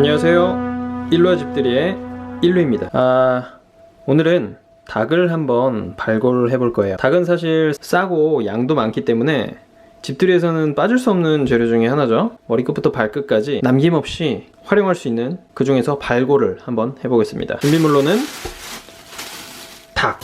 안녕하세요. 일루와 집들이의 일루입니다. 아, 오늘은 닭을 한번 발골을 해볼 거예요. 닭은 사실 싸고 양도 많기 때문에 집들이에서는 빠질 수 없는 재료 중에 하나죠. 머리끝부터 발끝까지 남김없이 활용할 수 있는 그 중에서 발골을 한번 해보겠습니다. 준비물로는 닭.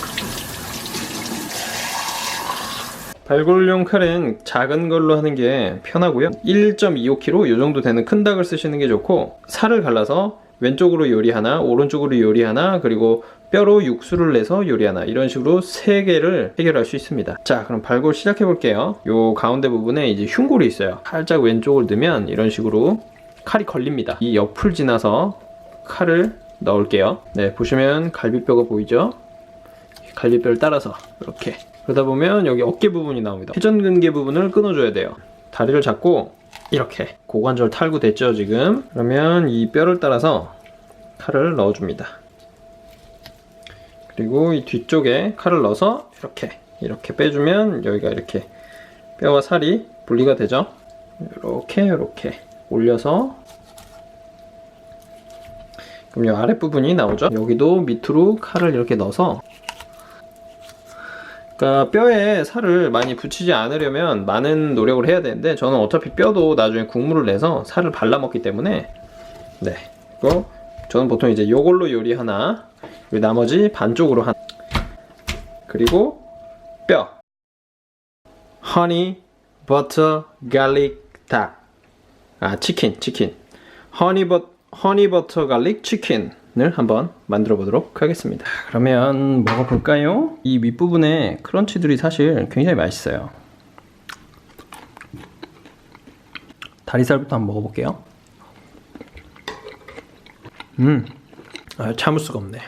발골용 칼은 작은 걸로 하는 게 편하고요. 1.25kg 이 정도 되는 큰 닭을 쓰시는 게 좋고 살을 갈라서 왼쪽으로 요리 하나, 오른쪽으로 요리 하나, 그리고 뼈로 육수를 내서 요리 하나 이런 식으로 세 개를 해결할 수 있습니다. 자, 그럼 발골 시작해 볼게요. 요 가운데 부분에 이제 흉골이 있어요. 살짝 왼쪽을 넣으면 이런 식으로 칼이 걸립니다. 이 옆을 지나서 칼을 넣을게요. 네, 보시면 갈비뼈가 보이죠? 갈비뼈를 따라서 이렇게. 그러다 보면 여기 어깨 부분이 나옵니다. 회전근개 부분을 끊어줘야 돼요. 다리를 잡고 이렇게 고관절 탈구 됐죠 지금? 그러면 이 뼈를 따라서 칼을 넣어줍니다. 그리고 이 뒤쪽에 칼을 넣어서 이렇게 이렇게 빼주면 여기가 이렇게 뼈와 살이 분리가 되죠? 이렇게 이렇게 올려서 그럼 이 아랫부분이 나오죠? 여기도 밑으로 칼을 이렇게 넣어서 그러니까 뼈에 살을 많이 붙이지 않으려면 많은 노력을 해야 되는데 저는 어차피 뼈도 나중에 국물을 내서 살을 발라 먹기 때문에 네. 그리고 저는 보통 이제 요걸로 요리 하나 그리고 나머지 반쪽으로 하나 그리고 뼈. 허니 버터 갈릭 닭아 치킨 치킨. 허니 버 허니 버터 갈릭 치킨 을 한번 만들어 보도록 하겠습니다. 그러면 먹어볼까요? 이 윗부분에 크런치들이 사실 굉장히 맛있어요. 다리살부터 한번 먹어볼게요. 음, 아, 참을 수가 없네.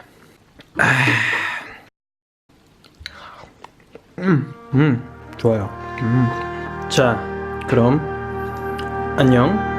아. 음, 음, 좋아요. 음. 자, 그럼 안녕.